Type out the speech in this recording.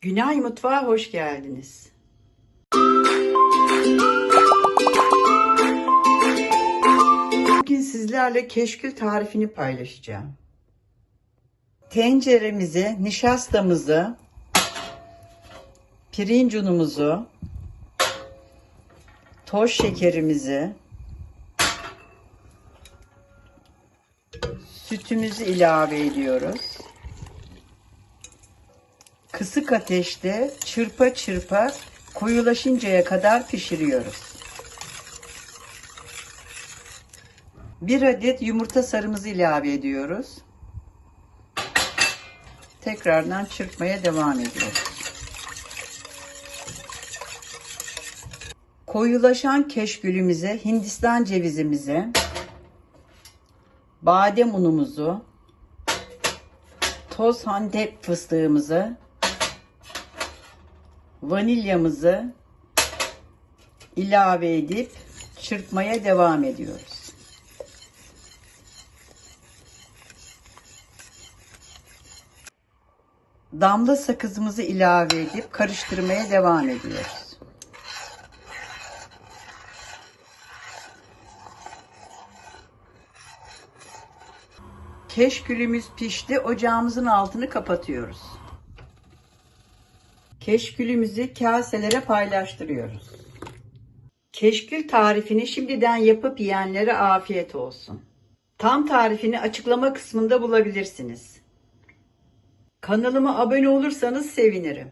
Günay Mutfağa hoş geldiniz. Bugün sizlerle keşkül tarifini paylaşacağım. Tenceremizi, nişastamızı, pirinç unumuzu, toz şekerimizi, sütümüzü ilave ediyoruz. Kısık ateşte çırpa çırpa koyulaşıncaya kadar pişiriyoruz. Bir adet yumurta sarımızı ilave ediyoruz. Tekrardan çırpmaya devam ediyoruz. Koyulaşan keşkülümüze, Hindistan cevizimizi, badem unumuzu, toz handep fıstığımızı, vanilyamızı ilave edip çırpmaya devam ediyoruz. Damla sakızımızı ilave edip karıştırmaya devam ediyoruz. Keşkülümüz pişti. Ocağımızın altını kapatıyoruz. Keşkülümüzü kaselere paylaştırıyoruz. Keşkül tarifini şimdiden yapıp yiyenlere afiyet olsun. Tam tarifini açıklama kısmında bulabilirsiniz. Kanalıma abone olursanız sevinirim.